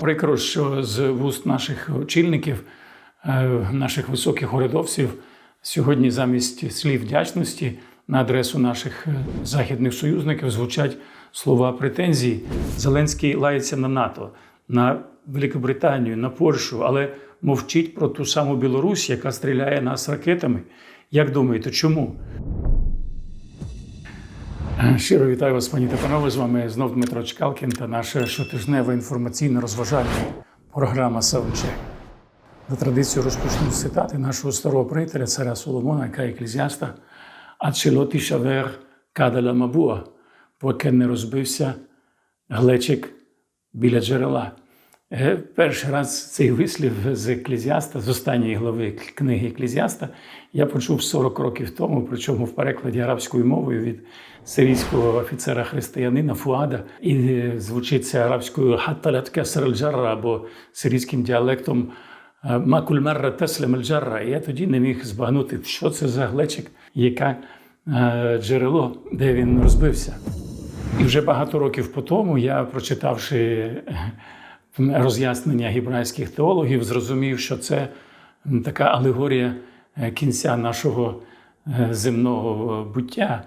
Прикро, що з вуст наших очільників, е, наших високих урядовців, сьогодні замість слів вдячності на адресу наших е, західних союзників звучать слова претензій. Зеленський лається на НАТО, на Великобританію, на Польщу, але мовчить про ту саму Білорусь, яка стріляє нас ракетами. Як думаєте, чому? Щиро вітаю вас, пані та панове. З вами знов Дмитро Чкалкін та наша щотижнева інформаційно розважальна програма Саундчек. За традицією розпочну з цитати нашого старого приятеля, царя Соломона, яка еклезіаста, а челоті шавер Кадала мабуа, поки не розбився глечик біля джерела. Е, Перший раз цей вислів з еклезіаста, з останньої глави книги Еклезіаста, я почув 40 років тому, причому в перекладі арабською мовою від сирійського офіцера християнина Фуада, і е, звучить це арабською хатталят кесер джарра або сирійським діалектом е, макуль мерра теслем. І я тоді не міг збагнути, що це за глечик, яке джерело, де він розбився. І вже багато років по тому я, прочитавши роз'яснення гібрайських теологів, зрозумів, що це така алегорія е, кінця нашого е, земного е, буття.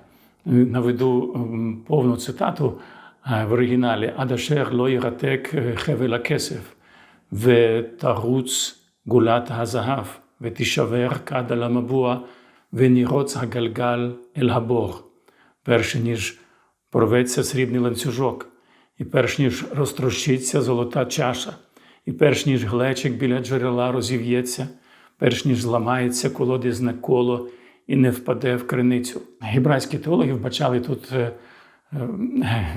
Наведу повну цитату в оригіналі Адашер лоїратек хевела кесев ве таруц гулат газагав ве тішавер кадала мабуа ве ніроц гагалгал ель. Перше ніж порветься срібний ланцюжок і перш ніж розтрощиться золота чаша, і перш ніж глечик біля джерела розів'ється, перш ніж зламається колодязне коло і не впаде в криницю. Гібрайські теологи вбачали тут е, е,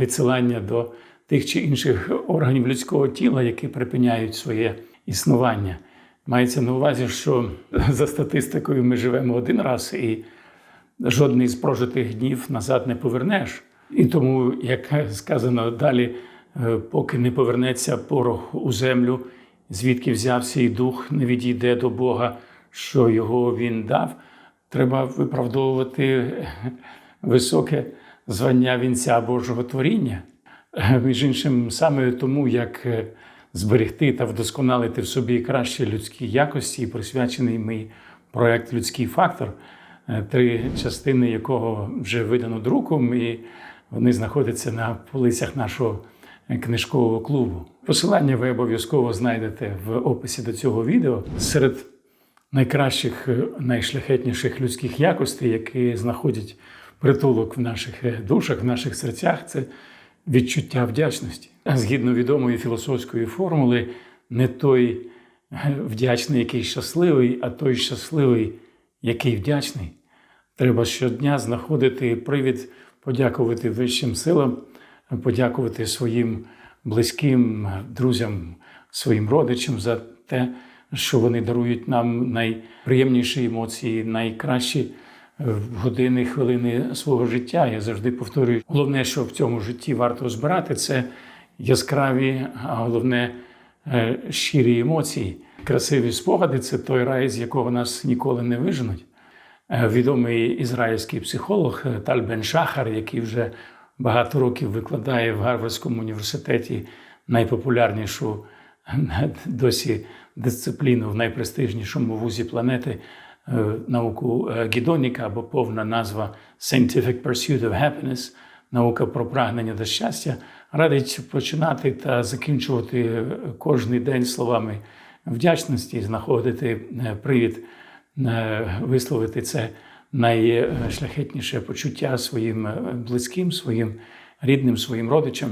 відсилання до тих чи інших органів людського тіла, які припиняють своє існування. Мається на увазі, що за статистикою ми живемо один раз і жодний з прожитих днів назад не повернеш. І тому, як сказано далі, е, поки не повернеться порох у землю, звідки взявся і дух не відійде до Бога, що його він дав, треба виправдовувати високе звання вінця Божого творіння. Е, Між іншим, саме тому, як е, зберегти та вдосконалити в собі кращі людські якості, і присвячений мій проект Людський фактор, три частини якого вже видано друком, і вони знаходяться на полицях нашого книжкового клубу. Посилання ви обов'язково знайдете в описі до цього відео. Серед найкращих, е, найшляхетніших людських якостей, які знаходять притулок в наших е, душах, в наших серцях, це відчуття вдячності. Згідно відомої філософської формули, не той е, вдячний, який щасливий, а той щасливий, який вдячний. Треба щодня знаходити привід подякувати вищим силам, подякувати своїм близьким друзям, своїм родичам за те, що вони дарують нам найприємніші емоції, найкращі е, години, хвилини свого життя. Я завжди повторюю, головне, що в цьому житті варто збирати, це яскраві, а головне е, щирі емоції. Красиві спогади це той рай, з якого нас ніколи не виженуть. Е, Відомий ізраїльський психолог е, Таль Бен Шахар, який вже багато років викладає в Гарвардському університеті найпопулярнішу досі дисципліну в найпрестижнішому вузі планети е, науку гідоніка або повна назва Scientific Pursuit of Happiness, наука про прагнення до щастя, радить починати та закінчувати кожний день словами вдячності, знаходити привід висловити це найшляхетніше почуття своїм е, близьким, своїм рідним, своїм родичам.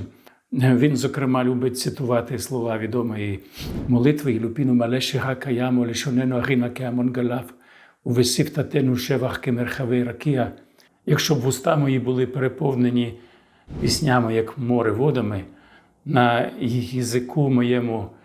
Е, Він, зокрема, любить цитувати слова відомої молитви «Ілюпіну малеші гакаямо лишонено агіна кеамон галав, увесив татену шевах кемерхавей ракія». Якщо б вуста мої були переповнені піснями, як море водами, на язику моєму е,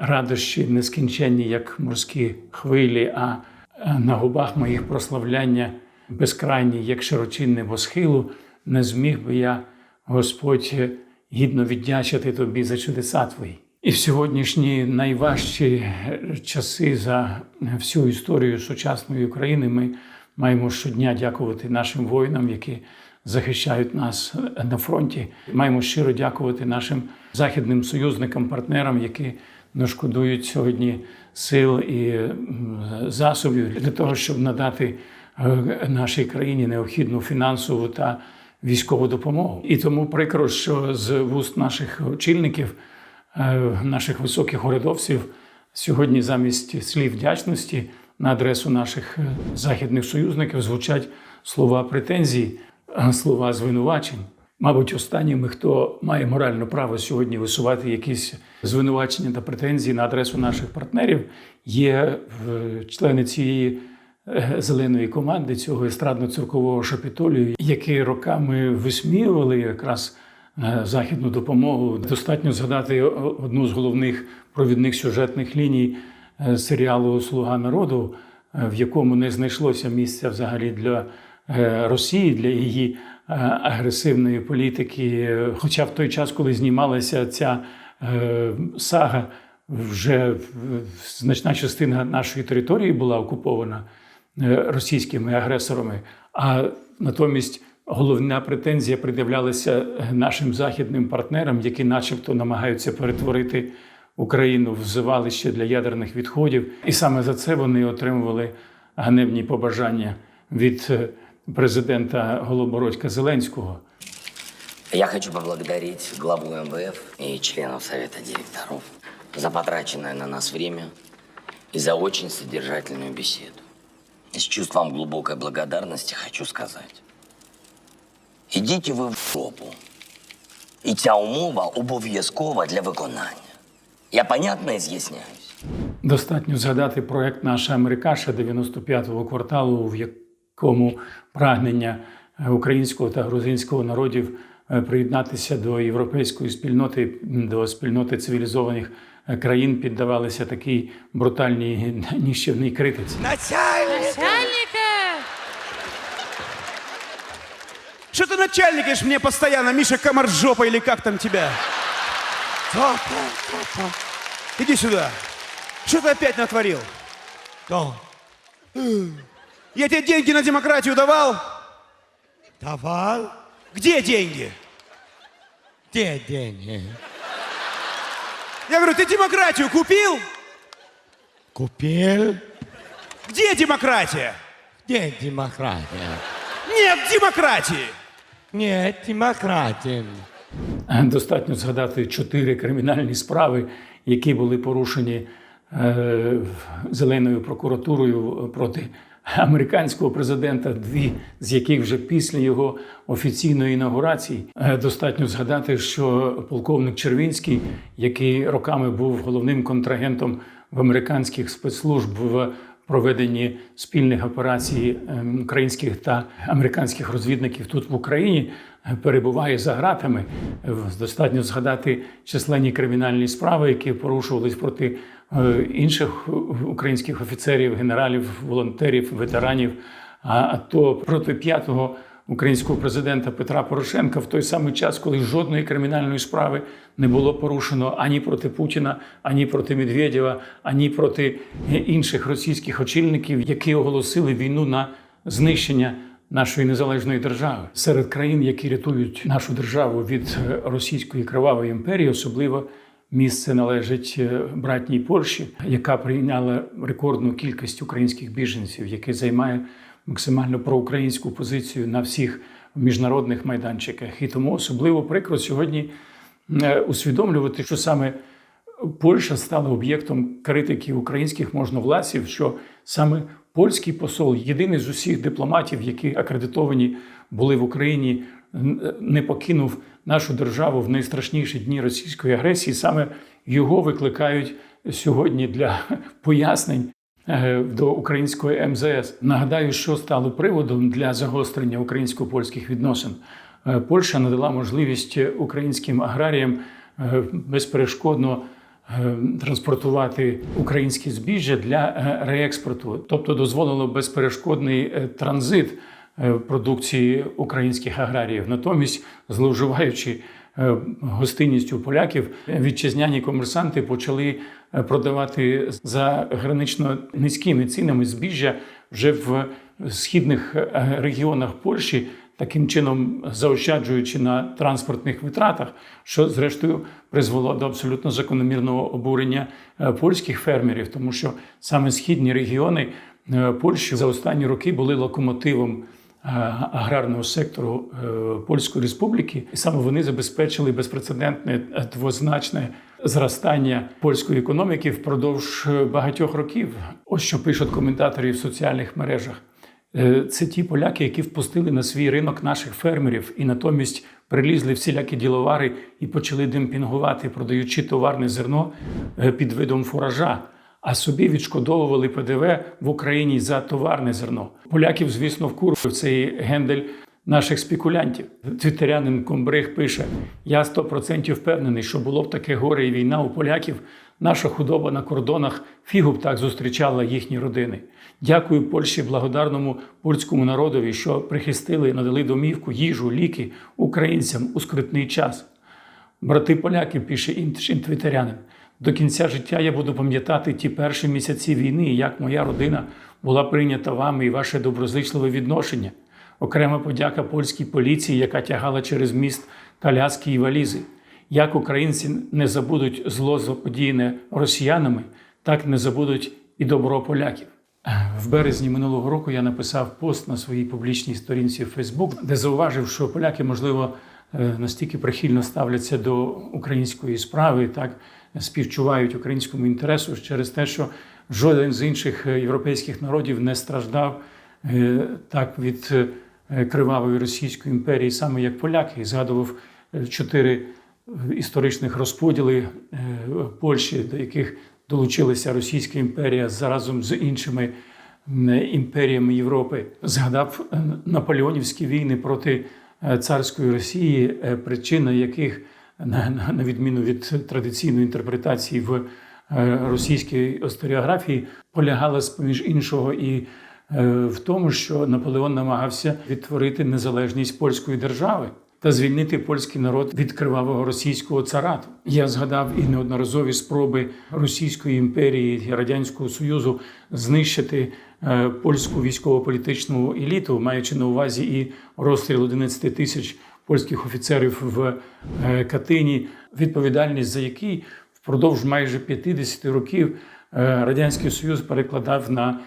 радощі нескінченні, як морські хвилі, а е, на губах моїх прославляння безкрайні, як широчинне небосхилу, не зміг би я, Господь, е, гідно віддячити тобі за чудеса твої. І в сьогоднішні найважчі е, часи за всю історію сучасної України ми маємо щодня дякувати нашим воїнам, які захищають нас на фронті. Маємо щиро дякувати нашим західним союзникам, партнерам, які не шкодують сьогодні сил і засобів для того, щоб надати е, нашій країні необхідну фінансову та військову допомогу. І тому прикро, що з вуст наших очільників, е, наших високих урядовців, сьогодні замість слів вдячності на адресу наших е, західних союзників звучать слова претензій, е, слова звинувачень. Мабуть, останніми, хто має моральне право сьогодні висувати якісь звинувачення та претензії на адресу наших партнерів, є е, члени цієї е, зеленої команди, цього естрадно-циркового шапітолію, які роками висміювали якраз е, західну допомогу. Достатньо згадати одну з головних провідних сюжетних ліній серіалу Слуга народу, в якому не знайшлося місця взагалі для Росії, для її е, агресивної політики. Е, Хоча в той час, коли знімалася ця е, сага, вже е, значна частина нашої території була окупована е, російськими агресорами. А натомість головна претензія пред'являлася е, нашим західним партнерам, які, начебто, намагаються перетворити Україну в звалище для ядерних відходів. І саме за це вони отримували ганебні побажання від е, президента Голобородька Зеленського. Я хочу поблагодарить главу МВФ и членов Совета директоров за потраченное на нас время и за очень содержательную беседу. С чувством глубокой благодарности хочу сказать. Ідіть ви в жопу. І ця умова обов'язкова для виконання. Я понятно з'ясняюсь? Достатньо згадати проект наша Америкаша 95-го кварталу, в якому прагнення е, українського та грузинського народів е, приєднатися до європейської спільноти, до спільноти цивілізованих е, країн піддавалися такій брутальній ніщівній критиці. Начальник! Начальника! Что ты начальникаешь мне постоянно, Миша Комаржопа или как там стоп. Иди сюда. Что ты опять натворил? Что? Я тебе деньги на демократию давал? Давал? Где деньги? Где деньги? Я говорю, ты демократию купил? Купил? Где демократия? Где демократия? Нет демократии! Нет демократии. Достатньо згадати чотири кримінальні справи, які були порушені е, зеленою прокуратурою проти американського президента, дві з яких вже після його офіційної інаугурації. Е, Достатньо згадати, що полковник Червінський, який роками був головним контрагентом в американських спецслужб в проведенні спільних операцій ем, українських та американських розвідників тут в Україні перебуває за ґратами. Е, Достатньо згадати численні кримінальні справи, які порушувались проти е, інших українських офіцерів, генералів, волонтерів, ветеранів. А то проти п'ятого українського президента Петра Порошенка в той самий час, коли жодної кримінальної справи не було порушено ані проти Путіна, ані проти Медведєва, ані проти е, інших російських очільників, які оголосили війну на знищення нашої незалежної держави серед країн, які рятують нашу державу від е, російської кривавої імперії, особливо. Місце належить е, братній Польщі, яка прийняла рекордну кількість українських біженців, яке займає максимально проукраїнську позицію на всіх міжнародних майданчиках. І тому особливо прикро сьогодні е, усвідомлювати, що саме Польща стала об'єктом критики українських можновладців, що саме польський посол, єдиний з усіх дипломатів, які акредитовані були в Україні, не покинув нашу державу в найстрашніші дні російської агресії. Саме його викликають сьогодні для пояснень е, до української МЗС. Нагадаю, що стало приводом для загострення українсько-польських відносин. Е, Польща надала можливість українським аграріям е, безперешкодно транспортувати українське збіжжя для е, реекспорту, тобто дозволило безперешкодний е, транзит е, продукції українських аграріїв. Натомість, зловживаючи е, гостинністю поляків, вітчизняні комерсанти почали е, продавати за гранично низькими цінами збіжжя вже в східних е, регіонах Польщі. Таким чином заощаджуючи на транспортних витратах, що зрештою призвело до абсолютно закономірного обурення е, польських фермерів, тому що саме східні регіони е, Польщі за останні роки були локомотивом е, аграрного сектору Польської Республіки, і саме вони забезпечили безпрецедентне двозначне зростання польської економіки впродовж багатьох років. Ось що пишуть коментаторі в соціальних мережах. Е, Це ті поляки, які впустили на свій ринок наших фермерів і натомість прилізли всілякі діловари і почали демпінгувати, продаючи товарне зерно е, під видом фуража, а собі відшкодовували ПДВ в Україні за товарне зерно. Поляків, звісно, вкурив цей гендель наших спекулянтів. Твіттерянин Комбриг пише: Я 100% впевнений, що було б таке горе і війна у поляків. Наша худоба на кордонах фігу б так зустрічала їхні родини. Дякую Польщі, благодарному польському народові, що прихистили і надали домівку, їжу, ліки українцям у скрутний час. Брати поляки, пише інший твітерянин, до кінця життя я буду пам'ятати ті перші місяці війни, як моя родина була прийнята вами і ваше доброзичливе відношення. Окрема подяка польській поліції, яка тягала через міст коляски і валізи. Як українці не забудуть зло заподіяне росіянами, так не забудуть і добро поляків. В березні минулого року я написав пост на своїй публічній сторінці в Facebook, де зауважив, що поляки, можливо, е, настільки прихильно ставляться до української справи, так співчувають українському інтересу через те, що жоден з інших е, європейських народів не страждав е, так від кривавої Російської імперії, саме як поляки, і згадував чотири історичних розподіли е, Польщі, до яких долучилася Російська імперія заразом з іншими імперіями Європи. Згадав е, наполеонівські війни проти е, царської Росії, причина яких, на, відміну від традиційної інтерпретації в російській історіографії, полягала, з-поміж іншого, і в тому, що Наполеон намагався відтворити незалежність польської держави та звільнити польський народ від кривавого російського царату. Я згадав і неодноразові спроби Російської імперії і Радянського Союзу знищити е, польську військово-політичну еліту, маючи на увазі і розстріл 11 тисяч польських офіцерів в е, Катині, відповідальність за який впродовж майже 50 років е, Радянський Союз перекладав на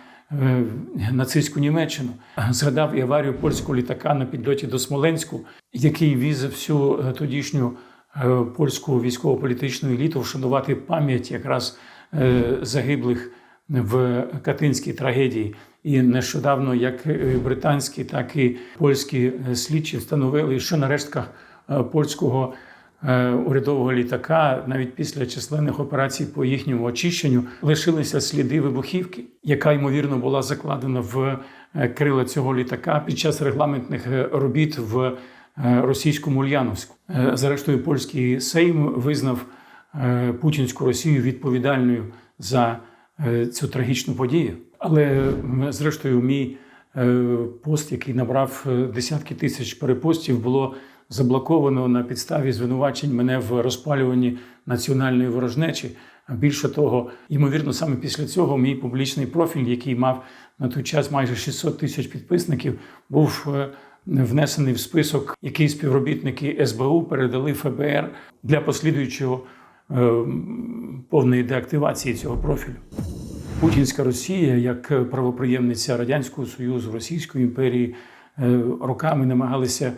нацистську Німеччину. Згадав і аварію польського літака на підльоті до Смоленську, який віз всю е, тодішню е, польську військово-політичну еліту вшанувати пам'ять якраз е, загиблих в Катинській трагедії. І нещодавно як е, британські, так і польські е, слідчі встановили, що на рештках е, польського е, урядового літака, навіть після численних операцій по їхньому очищенню, лишилися сліди вибухівки, яка ймовірно була закладена в е, крила цього літака під час регламентних е, робіт в е, російському Ульяновську. Е, Зрештою, польський Сейм визнав е, путінську Росію відповідальною за е, цю трагічну подію. Але зрештою, мій е, пост, який набрав е, десятки тисяч перепостів, було заблоковано на підставі звинувачень мене в розпалюванні національної ворожнечі. А Більше того, ймовірно, саме після цього мій публічний профіль, який мав на той час майже 600 тисяч підписників, був е, внесений в список, який співробітники СБУ передали ФБР для послідуючого е, повної деактивації цього профілю. Путінська Росія, як правоприємниця Радянського Союзу, Російської імперії, е, роками намагалися е,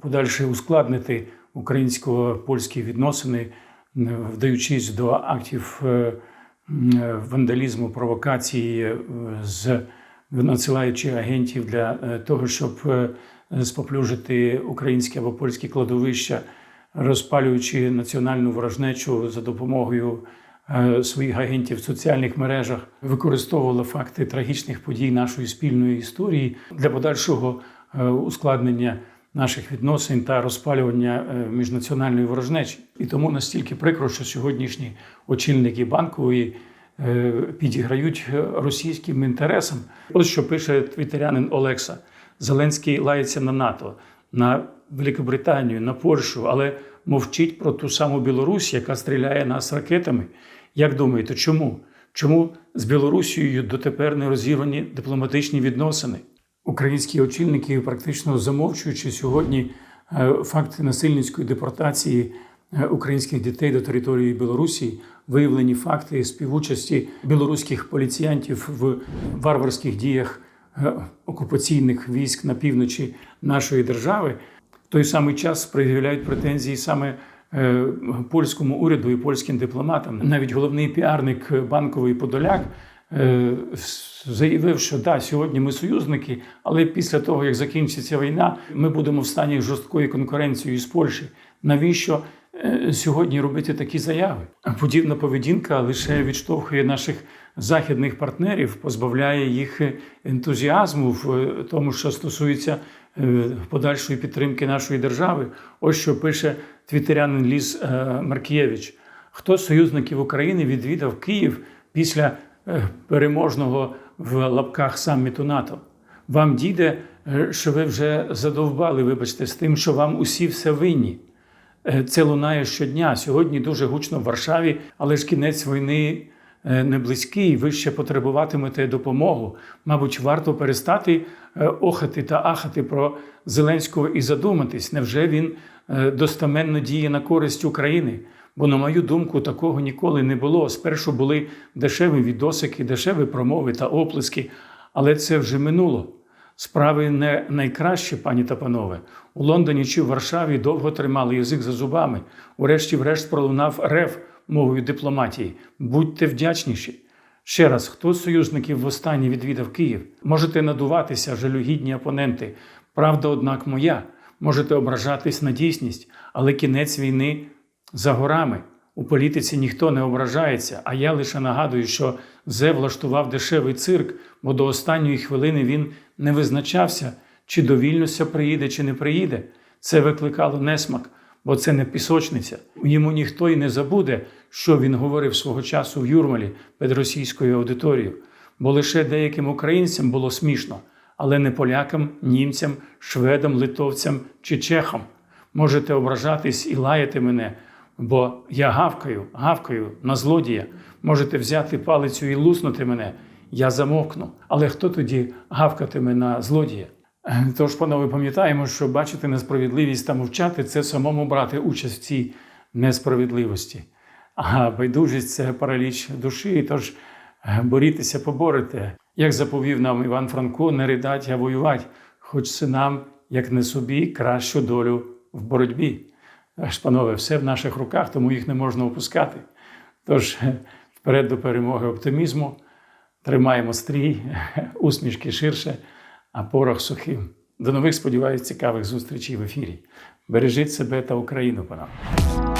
подальше ускладнити українсько-польські відносини, е, вдаючись до актів е, вандалізму, провокації, е, з надсилаючи агентів для того, щоб споплюжити українські або польські кладовища, розпалюючи національну ворожнечу за допомогою своїх агентів в соціальних мережах, використовувала факти трагічних подій нашої спільної історії для подальшого ускладнення наших відносин та розпалювання е, міжнаціональної ворожнечі. І тому настільки прикро, що сьогоднішні очільники банкової е, підіграють е, російським інтересам. Ось що пише твітерянин Олекса: Зеленський лається на НАТО, на Великобританію, на Польщу, але мовчить про ту саму Білорусь, яка стріляє нас ракетами. Як думаєте, чому? Чому з Білорусією дотепер не розірвані дипломатичні відносини? Українські очільники, практично замовчуючи сьогодні е, факти насильницької депортації е, українських дітей до території Білорусі, виявлені факти співучасті білоруських поліціянтів в варварських діях е, окупаційних військ на півночі нашої держави, в той самий час пред'являють претензії саме польському уряду і польським дипломатам. Навіть головний піарник банковий Подоляк заявив, що да, сьогодні ми союзники, але після того, як закінчиться війна, ми будемо в стані жорсткої конкуренції з Польщею. Навіщо е, сьогодні робити такі заяви? Подібна поведінка лише відштовхує наших західних партнерів, позбавляє їх ентузіазму в е, тому, що стосується е, подальшої підтримки нашої держави. Ось що пише твітерянин Ліс е, Маркієвич. Хто з союзників України відвідав Київ після е, переможного в лапках саміту НАТО? Вам діде, е, що ви вже задовбали, вибачте, з тим, що вам усі все винні. Е, Це лунає щодня. Сьогодні дуже гучно в Варшаві, але ж кінець війни е, не близький. Ви ще потребуватимете допомогу. Мабуть, варто перестати е, охати та ахати про Зеленського і задуматись, невже він е, достаменно діє на користь України? Бо, на мою думку, такого ніколи не було. Спершу були дешеві відосики, дешеві промови та оплески, але це вже минуло. Справи не найкраще, пані та панове. У Лондоні чи в Варшаві довго тримали язик за зубами. Урешті-врешт пролунав рев мовою дипломатії. Будьте вдячніші. Ще раз, хто з союзників востаннє відвідав Київ? Можете надуватися, жалюгідні опоненти. Правда, однак, моя. Можете ображатись на дійсність, але кінець війни за горами. У політиці ніхто не ображається, а я лише нагадую, що Зе влаштував дешевий цирк, бо до останньої хвилини він не визначався, чи до Вільнюса приїде, чи не приїде. Це викликало несмак, бо це не пісочниця. Йому ніхто і не забуде, що він говорив свого часу в Юрмалі перед російською аудиторією. Бо лише деяким українцям було смішно, але не полякам, німцям, шведам, литовцям чи чехам. Можете ображатись і лаяти мене, бо я гавкаю, гавкаю на злодія. Можете взяти палицю і луснути мене. Я замовкну. Але хто тоді гавкатиме на злодія? Тож, панове, пам'ятаємо, що бачити несправедливість та мовчати це самому брати участь в цій несправедливості. А байдужість це параліч душі, тож е, борітеся, поборете. Як заповів нам Іван Франко, не ридать, а воювать, хоч синам, як не собі, кращу долю в боротьбі. Аж, панове, все в наших руках, тому їх не можна опускати. Тож вперед до перемоги оптимізму, тримаємо стрій, усмішки ширше, а порох сухим. До нових, сподіваюсь, цікавих зустрічей в ефірі. Бережіть себе та Україну, панове.